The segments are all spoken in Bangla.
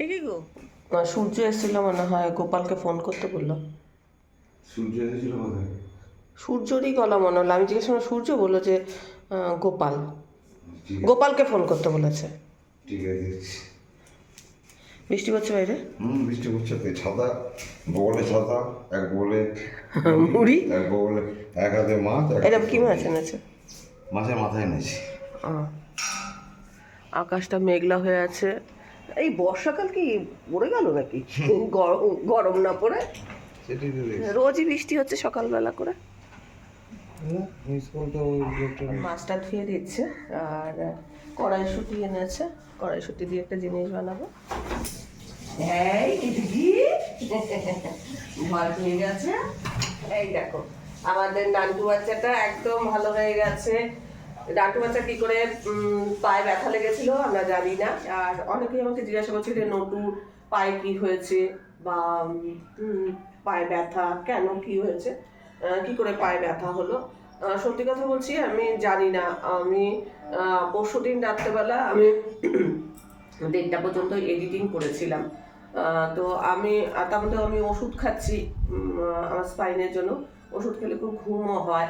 গো? না, সূর্য এসেছিল মনে হয় গোপালকে ফোন করতে বলল। সূর্য এসেছিল কোথায় সূর্যরই গলা মনে হলো। আমি জিজ্ঞেস করলাম সূর্য? বলল যে গোপাল। গোপালকে ফোন করতে বলেছে। ঠিক আছে। বৃষ্টি পড়ছে বাইরে? হুম বৃষ্টি পড়ছে তো ছাতা বগলে ছাতা এক বগলে মুড়ি? এক বগলে এক হাতে মাছ হাতে কি মাছ এনেছে? মাছের মাথায় এনেছি। আকাশটা মেঘলা হয়ে আছে। এই বর্ষাকাল কি পড়ে গেল নাকি? গরম গরম না পড়ে? রোজই বৃষ্টি হচ্ছে সকালবেলা করে। স্কুলটা মাছটা ধুয়ে দিচ্ছে আর কড়াইশুটি এনেছে। কড়াইশুটি দিয়ে একটা জিনিস বানাবো। ভয় পেয়ে গেছে। এই দেখো আমাদের নান্টু বাচ্চাটা একদম ভালো হয়ে গেছে। নান্টু বাচ্চা কি করে পায়ে ব্যথা লেগেছিল, আমরা জানি না। আর অনেকেই আমাকে জিজ্ঞাসা করছে যে নটুর পায়ে কি হয়েছে? বা পায়ে ব্যথা, কেন কি হয়েছে? কি করে পায়ে ব্যথা হলো? সত্যি কথা বলছি, আমি জানি না। আমি পরশু দিন রাত্রেবেলা আমি দেড়টা পর্যন্ত এডিটিং করেছিলাম। তো আমি তার মধ্যে আমি ওষুধ খাচ্ছি আমার স্পাইনের জন্য। ওষুধ খেলে খুব ঘুমও হয়।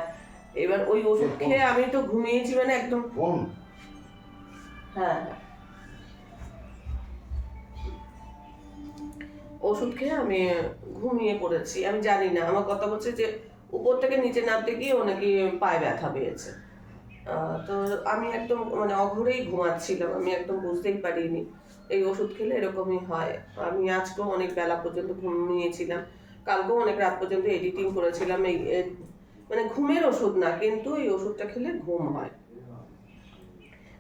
এবার ওই ওষুধ খেয়ে আমি তো ঘুমিয়েছি মানে একদম হ্যাঁ। ওষুধ খেয়ে আমি ঘুমিয়ে পড়েছি। আমি জানি না আমার কথা বলছে যে উপর থেকে নিচে নামতে গিয়ে ও নাকি পায়ে ব্যথা পেয়েছে। আহ, তো আমি একদম মানে অঘরেই ঘুমাচ্ছিলাম আমি একদম বুঝতেই পারিনি। এই ওষুধ খেলে এরকমই হয়। আমি আজকেও অনেক বেলা পর্যন্ত ঘুমিয়েছিলাম। কালকেও অনেক রাত পর্যন্ত এডিটিং করেছিলাম। এই মানে ঘুমের ওষুধ না, কিন্তু এই ওষুধটা খেলে ঘুম হয়।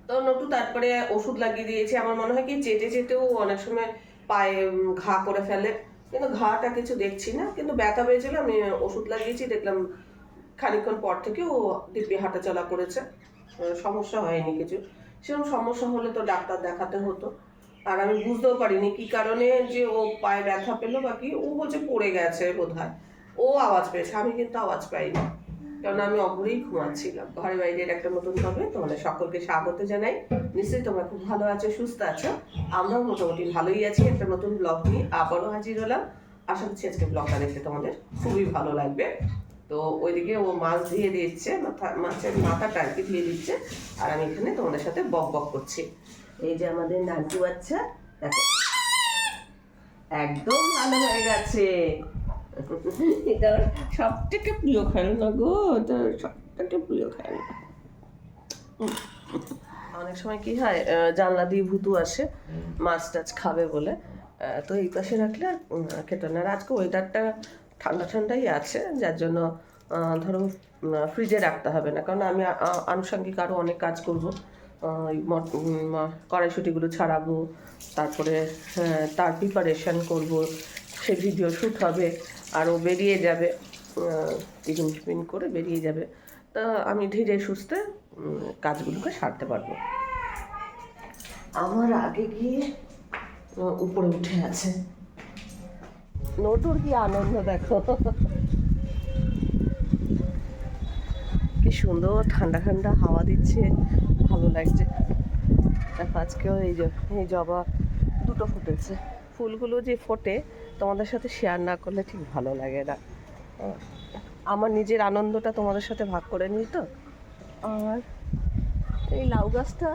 তো নটু, তারপরে ওষুধ লাগিয়ে দিয়েছে। আমার মনে হয় কি চেটে চেটেও অনেক সময় পায়ে ঘা করে ফেলে। কিন্তু ঘাটা কিছু দেখছি না, কিন্তু ব্যথা পেয়েছিল, আমি ওষুধ লাগিয়েছি। দেখলাম খানিকক্ষণ পর থেকে ও দিব্যি হাঁটা চলা করেছে সমস্যা হয়নি কিছু। সেরকম সমস্যা হলে তো ডাক্তার দেখাতে হতো। আর আমি বুঝতেও পারিনি কি কারণে যে ও পায়ে ব্যথা পেল বা কি। ও বলছে পড়ে গেছে বোধ হয় ও আওয়াজ পেয়েছে, আমি কিন্তু আওয়াজ পাইনি। কারণ আমি অঘরেই ঘুমাচ্ছিলাম ঘরে বাইরের একটা নতুন হবে তোমাদের সকলকে স্বাগত জানাই। নিশ্চয়ই তোমরা খুব ভালো আছো, সুস্থ আছো। আমরাও মোটামুটি ভালোই আছি। একটা নতুন ব্লগ নিয়ে আবারও হাজির হলাম। আশা করছি আজকে ব্লগটা দেখতে তোমাদের খুবই ভালো লাগবে। তো ওইদিকে ও মাছ দিয়ে দিচ্ছে, মাথা, মাছের মাথাটা আর কি দিয়ে দিচ্ছে। আর আমি এখানে তোমাদের সাথে বক বক করছি। এই যে আমাদের নান্টু বাচ্চা একদম ভালো হয়ে গেছে। এটা সব থেকে প্রিয় খেলনা গো এটা সব থেকে প্রিয় খেলনা অনেক সময় কি হয় জানলা দিয়ে ভুতু আসে মাছ টাছ খাবে বলে। তো এই পাশে রাখলে আর না। আজকে ওয়েদারটা ঠান্ডা ঠান্ডাই আছে যার জন্য ধরো ফ্রিজে রাখতে হবে না। কারণ আমি আনুষঙ্গিক আরও অনেক কাজ করব। কড়াইশুটিগুলো ছাড়াবো তারপরে হ্যাঁ, তার প্রিপারেশন করব। সে ভিডিও শ্যুট হবে। আরও বেরিয়ে যাবে টিফিন টিফিন করে বেরিয়ে যাবে। তা আমি ধীরে সুস্থে কাজগুলোকে সারতে পারব। আমার আগে গিয়ে উপরে উঠে আছে। নটুর কি আনন্দ দেখো। কি সুন্দর ঠান্ডা ঠান্ডা হাওয়া দিচ্ছে, ভালো লাগছে। দেখো, আজকেও এই যে, এই জবা দুটো ফুটেছে। ফুলগুলো যে ফোটে তোমাদের সাথে শেয়ার না করলে ঠিক ভালো লাগে না। আমার নিজের আনন্দটা তোমাদের সাথে ভাগ করে নিই তো। আর এই লাউ গাছটা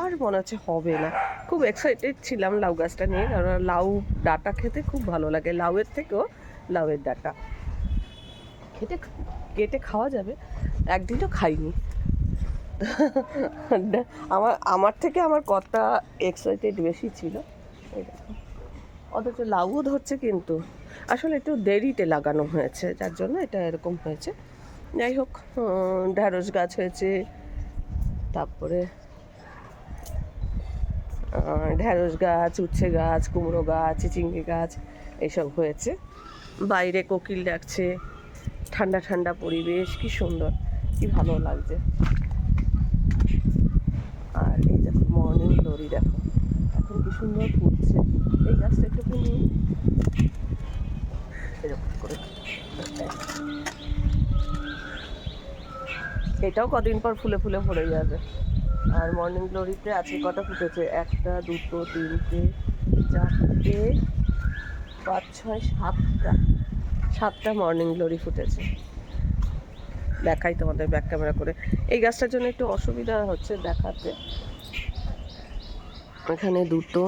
আর মনে হচ্ছে হবে না। খুব এক্সাইটেড ছিলাম লাউ গাছটা নিয়ে, কারণ লাউ ডাটা খেতে খুব ভালো লাগে। লাউয়ের থেকেও লাউয়ের ডাটা। খেতে কেটে খাওয়া যাবে। একদিনও খাইনি। আমার আমার থেকে আমার কতটা এক্সাইটেড বেশি ছিল, এই দেখো। অথচ লাউও ধরছে কিন্তু। আসলে একটু দেরিতে লাগানো হয়েছে, যার জন্য এটা এরকম হয়েছে। যাই হোক ঢ্যাঁড়স গাছ হয়েছে, তারপরে ঢ্যাঁড়স গাছ, উচ্ছে গাছ, কুমড়ো গাছ, চিচিঙ্গি গাছ, এইসব হয়েছে। বাইরে কোকিল ডাকছে, ঠান্ডা ঠান্ডা পরিবেশ, কি সুন্দর, কি ভালো লাগছে। আর এই দেখো মর্নিং গ্লোরি দেখো, এখন কি সুন্দর ফুটছে এই গাছটা একটুখানি এরকম করে এটাও কদিন পর ফুলে ফুলে ভরে যাবে। আর মর্নিং গ্লোরিতে আজকে কটা ফুটেছে? একটা, দুটো, তিনটে, চারটে, পাঁচ, ছয়, সাতটা। সাতটা মর্নিং গ্লোরি ফুটেছে। দেখাই তোমাদের ব্যাক ক্যামেরা করে। এই গাছটার জন্য একটু অসুবিধা হচ্ছে দেখাতে। এখানে দুটো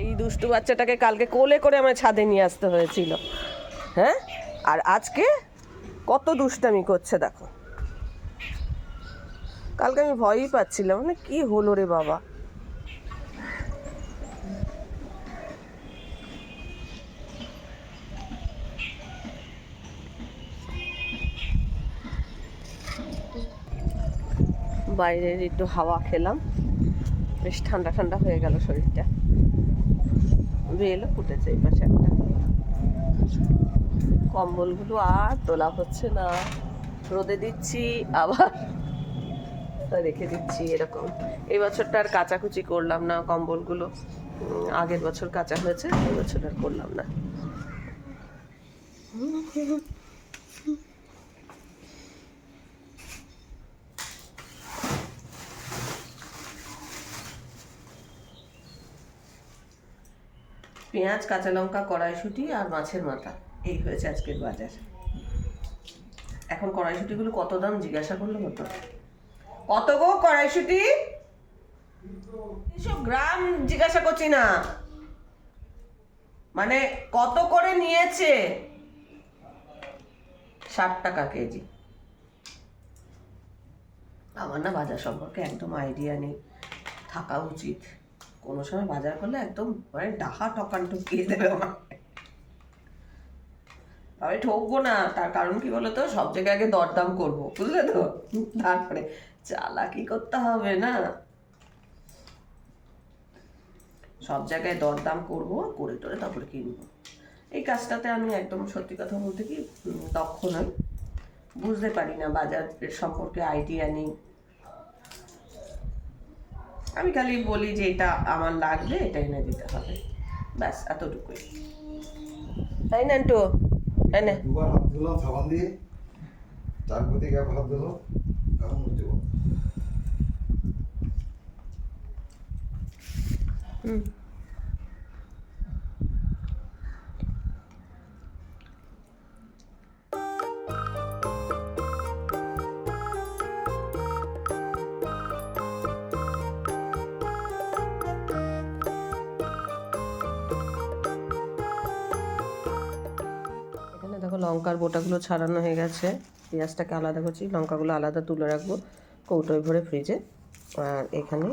এই দুষ্টু বাচ্চাটাকে কালকে কোলে করে আমার ছাদে নিয়ে আসতে হয়েছিল। হ্যাঁ? আর আজকে কত দুষ্টামি করছে দেখো। কালকে আমি ভয়ই পাচ্ছিলাম মানে কি হলো রে বাবা। বাইরের একটু হাওয়া খেলাম, বেশ ঠান্ডা ঠান্ডা হয়ে গেল শরীরটা। বেলও ফুটেছে এই পাশে একটা। কম্বলগুলো আর তোলা হচ্ছে না। রোদে দিচ্ছি, আবার রেখে দিচ্ছি এরকম। এই বছরটা আর কাচাকুচি করলাম না কম্বলগুলো। আগের বছর কাঁচা হয়েছে, এই বছর আর করলাম না। পেঁয়াজ, কাঁচা লঙ্কা, কড়াইশুঁটি আর মাছের মাথা। এই হয়েছে আজকের বাজার। এখন কড়াইশুঁটিগুলো কত দাম জিজ্ঞাসা করলে হতো? কত গো কড়াইশুঁটি? এসব গ্রাম জিজ্ঞাসা করছি না। মানে কত করে নিয়েছে? ষাট টাকা কেজি। আমার না বাজার সম্পর্কে একদম আইডিয়া নেই। থাকা উচিত। কোনো সময় বাজার করলে একদম মানে ডাহা টকান টুকিয়ে দেবে আমার তবে ঠকবো না, তার কারণ কি বলতো? সব জায়গায় আগে দরদাম করব, বুঝলে তো? তারপরে চালাকি করতে হবে না। সব জায়গায় দরদাম করব, করে টোরে তারপরে কিনবো। এই কাজটাতে আমি একদম সত্যি কথা বলতে কি দক্ষ নই। বুঝতে পারি না বাজারের সম্পর্কে আইডিয়া নেই। আমি খালি বলি যে এটা আমার লাগবে এটা এনে দিতে হবে। ব্যাস এতটুকুই। তাই না একটু তাই না? দুবার হাত ধুলো সাবান দিয়ে তারপর থেকে হাত ধুলো এখন মুছতে হুম। দেখো লঙ্কার বোটাগুলো ছাড়ানো হয়ে গেছে। পেঁয়াজটাকে আলাদা করছি, লঙ্কাগুলো আলাদা তুলে রাখব কৌটোয় ভরে ফ্রিজে। আর এখানে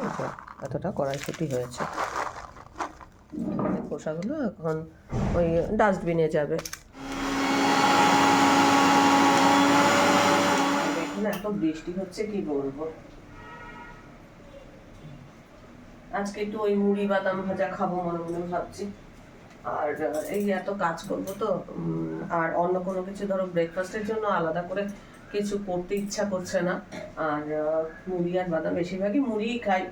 এতটা কড়াইশুটি হয়েছে। খোসাগুলো এখন ওই ডাস্টবিনে যাবে। এখানে এত বৃষ্টি হচ্ছে, কি বলব? আজকে একটু ওই মুড়ি বাদাম ভাজা খাব মনে মনে ভাবছি। আর এই এত কাজ করব তো আর অন্য কোনো কিছু ধরো ব্রেকফাস্টের জন্য আলাদা করে কিছু করতে ইচ্ছা করছে না। আর মুড়ি আর বাদাম বেশিরভাগই মুড়িই খাই।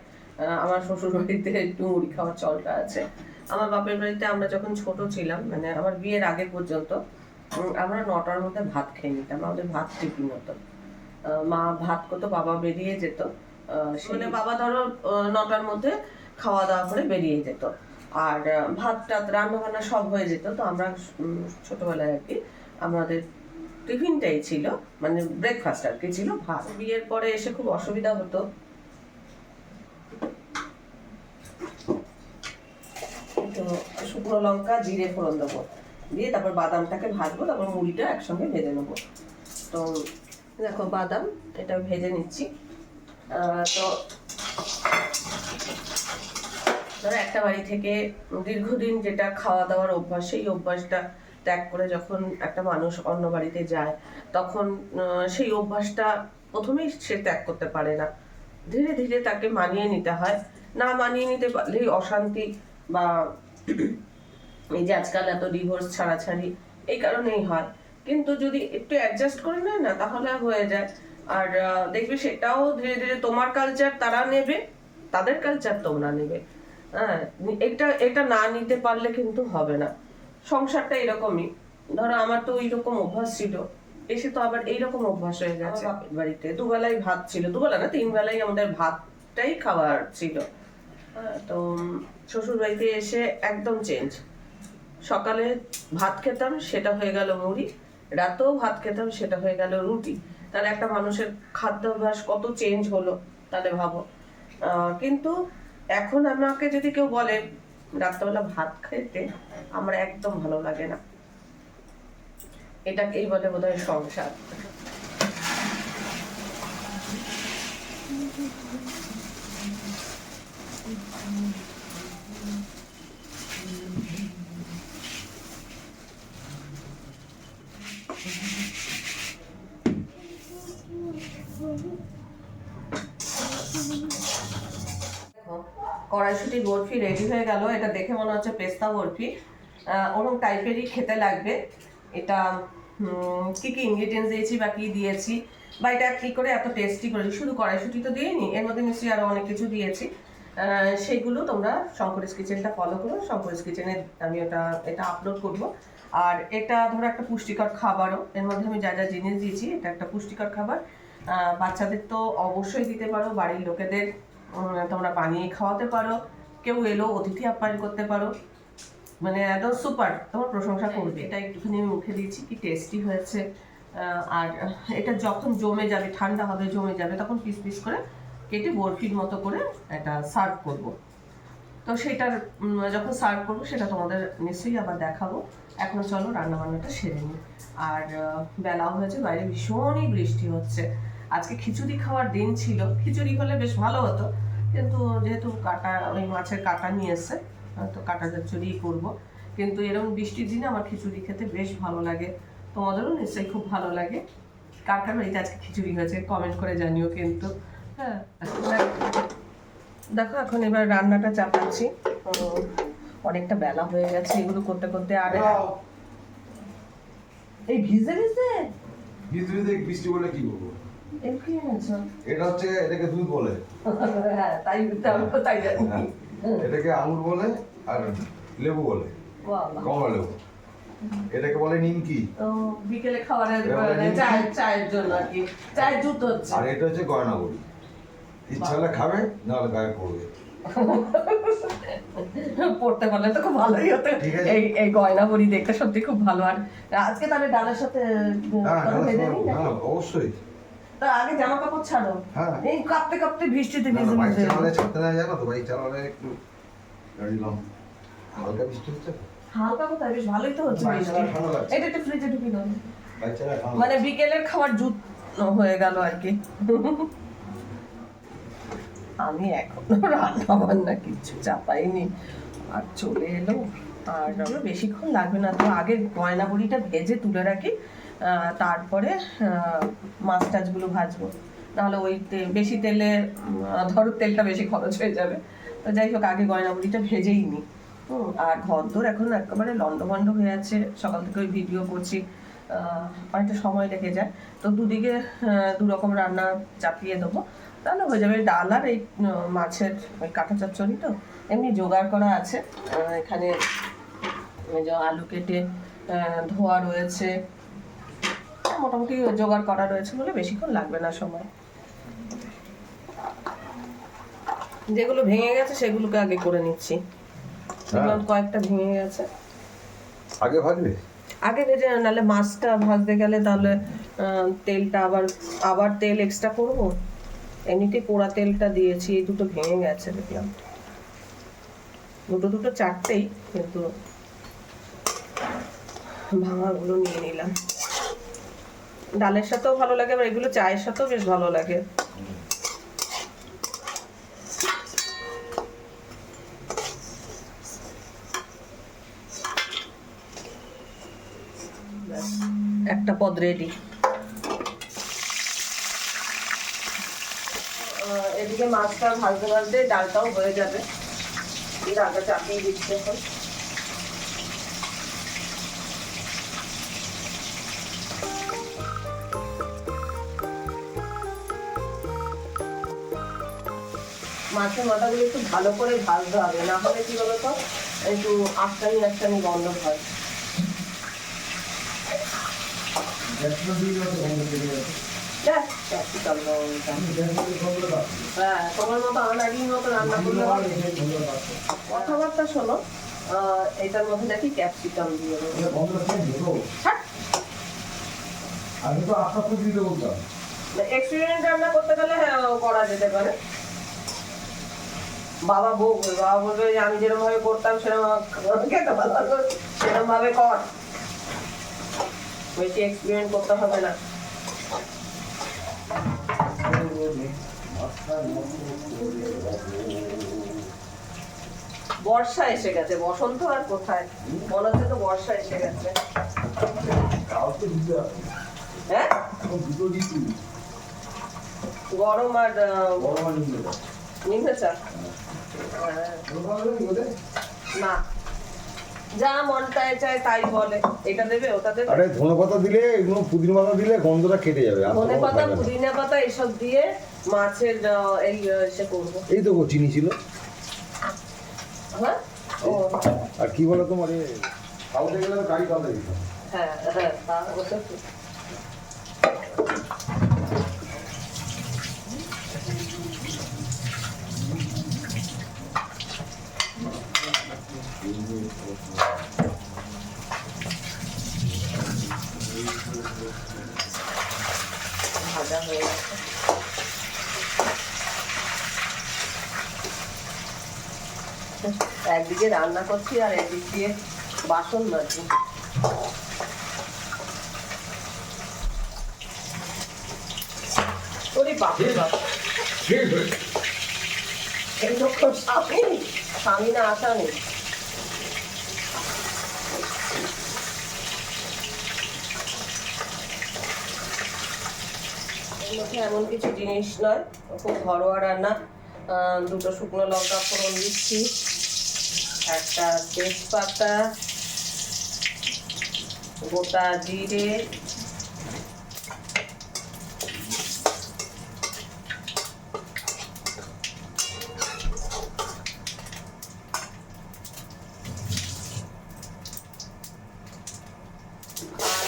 আমার শ্বশুর বাড়িতে একটু মুড়ি খাওয়ার চলটা আছে। আমার বাপের বাড়িতে আমরা যখন ছোট ছিলাম মানে আমার বিয়ের আগে পর্যন্ত আমরা নটার মধ্যে ভাত খেয়ে নিতাম, আমাদের ভাত টিফিন হতো। মা ভাত করতো, বাবা বেরিয়ে যেত। মানে বাবা ধরো নটার মধ্যে খাওয়া দাওয়া করে বেরিয়ে যেত। আর ভাত টাত রান্না বান্না সব হয়ে যেত। তো আমরা ছোটবেলায় আর কি আমাদের টিফিনটাই ছিল মানে ব্রেকফাস্ট আর কি ছিল ভাত। বিয়ের পরে এসে খুব অসুবিধা হতো। তো শুকনো লঙ্কা, জিরে ফোড়ন দেবো। দিয়ে তারপর বাদামটাকে ভাজবো, তারপর মুড়িটা একসঙ্গে ভেজে নেব। তো দেখো, বাদাম, এটা ভেজে নিচ্ছি। তো ধরো একটা বাড়ি থেকে দীর্ঘদিন যেটা খাওয়া দাওয়ার অভ্যাস, সেই অভ্যাসটা ত্যাগ করে যখন একটা মানুষ অন্য বাড়িতে যায়, তখন সেই অভ্যাসটা প্রথমেই সে ত্যাগ করতে পারে না। ধীরে ধীরে তাকে মানিয়ে নিতে হয়। না মানিয়ে নিতে পারলেই অশান্তি বা এই যে আজকাল এত ডিভোর্স ছাড়াছাড়ি, এই কারণেই হয়। কিন্তু যদি একটু অ্যাডজাস্ট করে নেয় না, তাহলে হয়ে যায়। আর দেখবে সেটাও ধীরে ধীরে তোমার কালচার তারা নেবে, তাদের কালচার তোমরা নেবে। হ্যাঁ এটা এটা না নিতে পারলে কিন্তু হবে না। সংসারটা এরকমই। ধরো আমার তো এইরকম অভ্যাস ছিল। এসে তো আবার এইরকম অভ্যাস হয়ে গেছে। বাড়িতে দুবেলাই ভাত ছিল। দুবেলা না তিন বেলাই আমাদের ভাতটাই খাবার ছিল। হ্যাঁ, তো শ্বশুর বাড়িতে এসে একদম চেঞ্জ সকালে ভাত খেতাম সেটা হয়ে গেল মুড়ি। রাতেও ভাত খেতাম সেটা হয়ে গেল রুটি। তাহলে একটা মানুষের খাদ্যাভ্যাস কত চেঞ্জ হলো তাহলে ভাবো। কিন্তু এখন আমাকে যদি কেউ বলে, রাত্রেবেলা ভাত খেতে আমার একদম ভালো লাগে না। এটাকেই বলে বোধহয় সংসার। কড়াইশুটি বরফি রেডি হয়ে গেল। এটা দেখে মনে হচ্ছে পেস্তা বরফি। ওরকম টাইপেরই খেতে লাগবে। এটা কী কী ইনগ্রিডিয়েন্টস দিয়েছি বা কী দিয়েছি বা এটা কী করে এত টেস্টি করেছি? শুধু কড়াইশুটি তো দিইনি, এর মধ্যে নিশ্চয়ই আরও অনেক কিছু দিয়েছি। সেগুলো তোমরা শঙ্করেশ কিচেনটা ফলো করো। শঙ্করেশ কিচেনে আমি ওটা, এটা আপলোড করব। আর এটা ধরো একটা পুষ্টিকর খাবারও। এর মধ্যে আমি যা যা জিনিস দিয়েছি, এটা একটা পুষ্টিকর খাবার। বাচ্চাদের তো অবশ্যই দিতে পারো, বাড়ির লোকেদের তোমরা বানিয়ে খাওয়াতে পারো। কেউ এলো অতিথি আপ্যায়ন করতে পারো। মানে একদম সুপার তোমার প্রশংসা করবে। এটা একটুখানি আমি মুখে দিয়েছি কি টেস্টি হয়েছে। আর এটা যখন জমে যাবে ঠান্ডা হবে জমে যাবে তখন পিস পিস করে কেটে বরফির মতো করে এটা সার্ভ করব। তো সেটার যখন সার্ভ করব সেটা তোমাদের নিশ্চয়ই আবার দেখাবো। এখন চলো রান্না বান্নাটা সেরে নিই। আর বেলাও হয়েছে বাইরে ভীষণই বৃষ্টি হচ্ছে। আজকে খিচুড়ি খাওয়ার দিন ছিল। খিচুড়ি হলে বেশ ভালো হতো। কিন্তু যেহেতু কাটা ওই মাছের কাটা নিয়ে এসছে আহ, তো কাটা চচ্চড়িই করব। কিন্তু এরকম বৃষ্টির দিনে আমার খিচুড়ি খেতে বেশ ভালো লাগে। তোমাদেরও নিশ্চয়ই খুব ভালো লাগে। কার কার বাড়িতে আজকে খিচুড়ি হয়েছে কমেন্ট করে জানিও কিন্তু। হ্যাঁ দেখো এখন এবার রান্নাটা চাপাচ্ছি। অনেকটা বেলা হয়ে গেছে এগুলো করতে করতে আর এই ভিজে ভিজে? বিদ্যুৎ বৃষ্টি বলে কি এনেছো এটা হচ্ছে এটাকে দুধ বলে। হ্যাঁ তাই তাই হ্যাঁ। এটাকে আঙুর বলে আর লেবু বলে কমলা লেবু। এটাকে বলে নিমকি। বিকেলে খাবারের মানে নিমকি। চায়ের চায়ের জন্য আর কি। চায়ের জুত হচ্ছে। আর এটা হচ্ছে ইচ্ছা হলে খাবে নাহলে গায়ে পড়বে। পড়তে পারলে তো খুব ভালোই হতো। এই এই গয়না বড়ি দেখতে সত্যি খুব ভালো। আর আজকে তাহলে ডালের সাথে? হ্যাঁ অবশ্যই। তা আগে জামা কাপড় ছাড়ো। হ্যাঁ। এই কাঁপতে কাঁপতে বৃষ্টিতে ভিজে বাইক ভিজে। চালালে ছাড়তে না তো বাইক চালালে একটু গাড়িলাম হালকা বৃষ্টি হচ্ছে হালকা কোথায় বেশ ভালোই তো হচ্ছে বৃষ্টি। এটা একটু ফ্রিজে ঢুকিয়ে দাও। মানে বিকেলের খাবার জুত হয়ে গেল আর কি। আমি এখনও রান্না বান্না কিচ্ছু চাপাইনি। আর চলে এলো। আর বেশিক্ষণ লাগবে না তো আগে গয়না বড়িটা ভেজে তুলে রাখি। তারপরে মাছ টাছগুলো ভাজবো। নাহলে ওই বেশি তেলে ধরো তেলটা বেশি খরচ হয়ে যাবে। তো যাই হোক, আগে গয়না বড়িটা ভেজেই নিই। আর ঘর দোর এখন একেবারে লন্ডভন্ড হয়ে আছে। সকাল থেকে ওই ভিডিও করছি। অনেকটা সময় লেগে যায়। তো দুদিকে দু রকম রান্না চাপিয়ে দেবো। তাহলে হয়ে যাবে ডাল আর এই মাছের ওই কাঁটা চচ্চড়ি তো। এমনি জোগাড় করা আছে। এখানে আলু কেটে ধোয়া রয়েছে। মোটামুটি জোগাড় করা রয়েছে বলে বেশিক্ষণ লাগবে না সময়। যেগুলো ভেঙে গেছে সেগুলোকে আগে করে নিচ্ছি। দেখলাম কয়েকটা ভেঙে গেছে। আগে ভাজবে? আগে ভেজে নাহলে মাছটা ভাজতে গেলে তাহলে তেলটা আবার আবার তেল এক্সট্রা করব? এমনিতে পোড়া তেলটা দিয়েছি এই দুটো ভেঙে গেছে দেখলাম। দুটো দুটো চারটেই কিন্তু ভাঙাগুলো নিয়ে নিলাম। ডালের সাথেও ভালো লাগে, আবার এগুলো চায়ের সাথেও বেশ ভালো লাগে। একটা পদ রেডি এদিকে মাছটা ভাজতে ভাজতে ডালটাও হয়ে যাবে। এই ডালটা চাপিয়ে দিচ্ছি এখন। মাছের মাথাগুলো একটু ভালো করে ভাজতে হবে না হলে কি বলতো একটু আটকানি আটকানি গন্ধ হয়। হ্যাঁ তোমার মতো মতো রান্না করলে হবে? কথাবার্তা শোনো এটার মধ্যে নাকি ক্যাপসিকাম দিয়ে দেবো। আমি তো আপনার রান্না করতে গেলে হ্যাঁ করা যেতে পারে। বাবা বলবে বাবা বলবে যে আমি যেরকম ভাবে করতাম সেরকম খেতে ভালো সেরকম ভাবে কর। বেশি এক্সপিরিয়েন্স করতে হবে না। বর্ষা এসে গেছে বসন্ত আর কোথায়? মনে হচ্ছে তো বর্ষা এসে গেছে। হ্যাঁ? গরম আর আহ, না। যা মন চায় চায় তাই বলে। এটা দেবে ওটা দেবে। আরে ধনে পাতা দিলে এগুলো পুদিনা পাতা দিলে গন্ধটা কেটে যাবে আর ধনে কোনো পাতা পুদিনা পাতা এসব দিয়ে মাছের এই আহ, সে করব। এই তো চিনি ছিল। হ্যাঁ? ও। আর কি বলো তোমার এ? সাউথে গেলে গাড়ি পাতা হ্যাঁ হ্যাঁ তা। ভাজা হয়ে গেছে একদিকে রান্না করছি আর একদিক দিয়ে বাসন মাজছি ওরে বাপরে বাপ। স্বামী স্বামী না আসামি এর মধ্যে এমন কিছু জিনিস নয়, খুব ঘরোয়া রান্না। দুটো শুকনো লঙ্কা ফোড়ন দিচ্ছি, একটা তেজপাতা, গোটা জিরে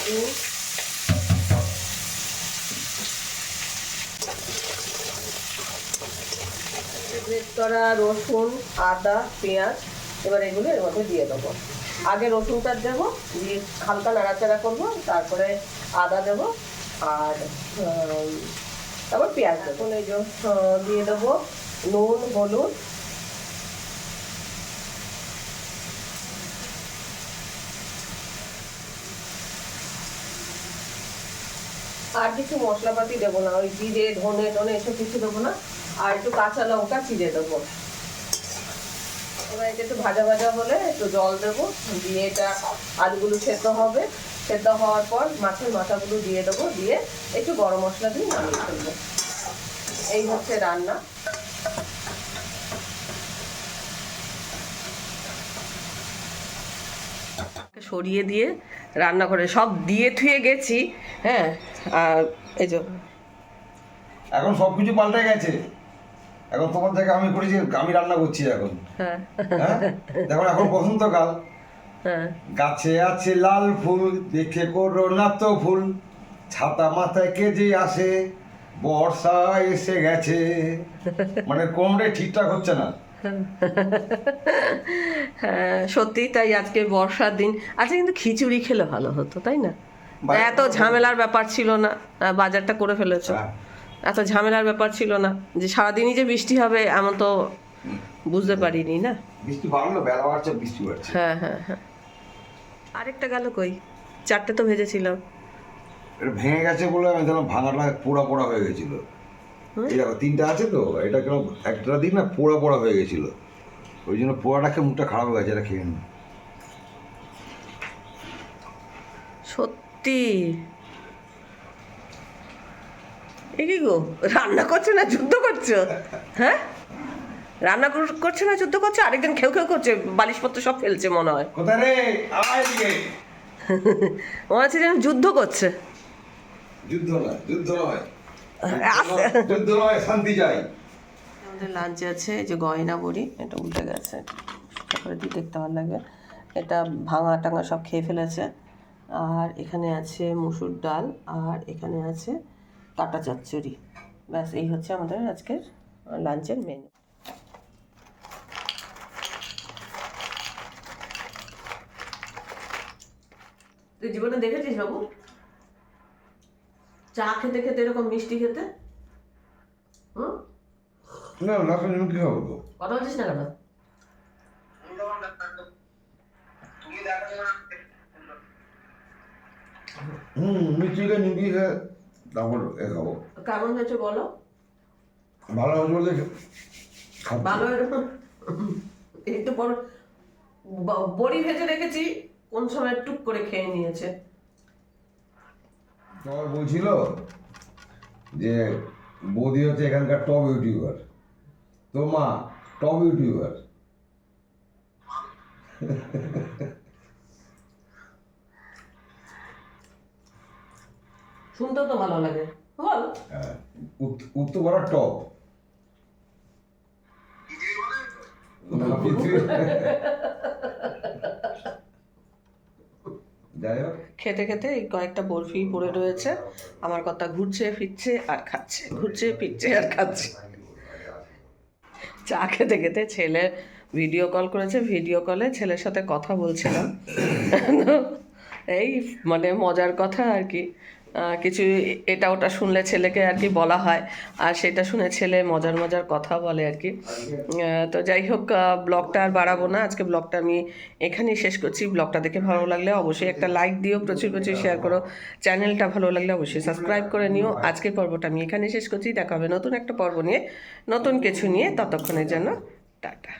আলু করা রসুন, আদা, পেঁয়াজ, এবার এগুলো এর মধ্যে দিয়ে দেবো। আগে রসুনটা দেবো, দিয়ে হালকা নাড়াচাড়া করব, তারপরে আদা দেবো আর তারপর পেঁয়াজ দেবো। এই যে দিয়ে দেবো নুন, হলুদ। আর কিছু মশলাপাতি দেবো না, ওই জিরে, ধনে, টনে এসব কিছু দেবো না। আর একটু কাঁচা লঙ্কা চিড়ে দেবো। এবার একটু ভাজা ভাজা হলে একটু জল দেবো, দিয়ে এটা আলুগুলো সেদ্ধ হবে। সেদ্ধ হওয়ার পর মাছের মাথাগুলো দিয়ে দেবো, দিয়ে একটু গরম মশলা দিয়ে নামিয়ে ফেলব। এই হচ্ছে রান্না। সরিয়ে দিয়ে রান্না করে সব দিয়ে থুয়ে গেছি হ্যাঁ আর এই যে এখন সব কিছু পাল্টে গেছে। এখন তোমার থেকে আমি করেছি আমি রান্না করছি এখন। হ্যাঁ। হ্যাঁ? দেখো এখন বসন্তকাল। হ্যাঁ। গাছে আছে লাল ফুল দেখে করো না তো ফুল। ছাতা মাথায় কেজে আসে বর্ষা এসে গেছে। মানে কোনটাই ঠিকঠাক হচ্ছে না। হ্যাঁ সত্যি তাই আজকে বর্ষার দিন। আজকে কিন্তু খিচুড়ি খেলে ভালো হতো তাই না? এত ঝামেলার ব্যাপার ছিল না বাজারটা করে ফেলেছো। এত ঝামেলার ব্যাপার ছিল না। যে সারাদিনই যে বৃষ্টি হবে এমন তো বুঝতে পারিনি না? বৃষ্টি বাড়লো বেলা বাড়ছে বৃষ্টি বাড়ছে। হ্যাঁ হ্যাঁ হ্যাঁ। আরেকটা গেল কই? চারটে তো ভেজেছিলাম এটা ভেঙে গেছে বলে আমি দেখলাম ভাঙাটা পোড়া পোড়া হয়ে গেছিল। এই দেখো তিনটা আছে তো? এটা কেন একটা দিন না পোড়া পোড়া হয়ে গেছিল। ওই জন্য পোড়াটা খেয়ে মুখটা খারাপ হয়ে গেছে এটা খেয়ে নি সত্যি? এ কি গো? রান্না করছ না যুদ্ধ করছ? হ্যাঁ? রান্না কর- করছ না যুদ্ধ করছ? আরেকজন খেউ খেউ করছে বালিশপত্র সব ফেলছে মনে হয়। কোথায় রে? আয় এদিকে। মনে হচ্ছে যেন যুদ্ধ করছে। যুদ্ধ নয় যুদ্ধ নয়। যুদ্ধ নয় শান্তি চাই। আমাদের লাঞ্চে আছে এই যে গয়না বড়ি এটা উল্টে গেছে। করে দিয়ে দেখতে ভালো লাগবে। এটা ভাঙা টাঙা সব খেয়ে ফেলেছে। আর এখানে আছে মুসুর ডাল আর এখানে আছে কাটা চচ্চড়ি। ব্যাস এই হচ্ছে আমাদের আজকের লাঞ্চের মেনু তুই জীবনে দেখেছিস বাবু? চা খেতে খেতে এরকম মিষ্টি খেতে? হুম? না লাস্ট কি খাব তো কথা বলছিস না কেন? হুম মিষ্টিকে নিবি খেয়ে তারপর এ খাব। কেমন হয়েছে বলো? ভালো হয়েছে বলতে। ভালো এরকম একটু পর বড়ি ভেজে রেখেছি কোন সময় টুক করে খেয়ে নিয়েছে। তোমার বলছিল যে বৌদি হচ্ছে এখানকার টপ ইউটিউবার। তো মা টপ ইউটিউবার। শুনতেও তো ভালো লাগে। বল। হ্যাঁ উত- উত্তরপাড়ার টপ খেতে খেতে এই কয়েকটা বরফি পড়ে রয়েছে। আমার কথা ঘুরছে ফিরছে আর খাচ্ছে। ঘুরছে ফিরছে আর খাচ্ছে। চা খেতে খেতে ছেলে ভিডিও কল করেছে ভিডিও কলে ছেলের সাথে কথা বলছিলাম। এই মানে মজার কথা আর কি। কিছু এটা ওটা শুনলে ছেলেকে আর কি বলা হয়, আর সেটা শুনে ছেলে মজার মজার কথা বলে আর কি। তো যাই হোক ব্লগটা আর বাড়াবো না, আজকে ব্লগটা আমি এখানেই শেষ করছি। ব্লগটা দেখে ভালো লাগলে অবশ্যই একটা লাইক দিও, প্রচুর প্রচুর শেয়ার করো। চ্যানেলটা ভালো লাগলে অবশ্যই সাবস্ক্রাইব করে নিও। আজকের পর্বটা আমি এখানে শেষ করছি। দেখা হবে নতুন একটা পর্ব নিয়ে, নতুন কিছু নিয়ে ততক্ষণের জন্য, টাটা।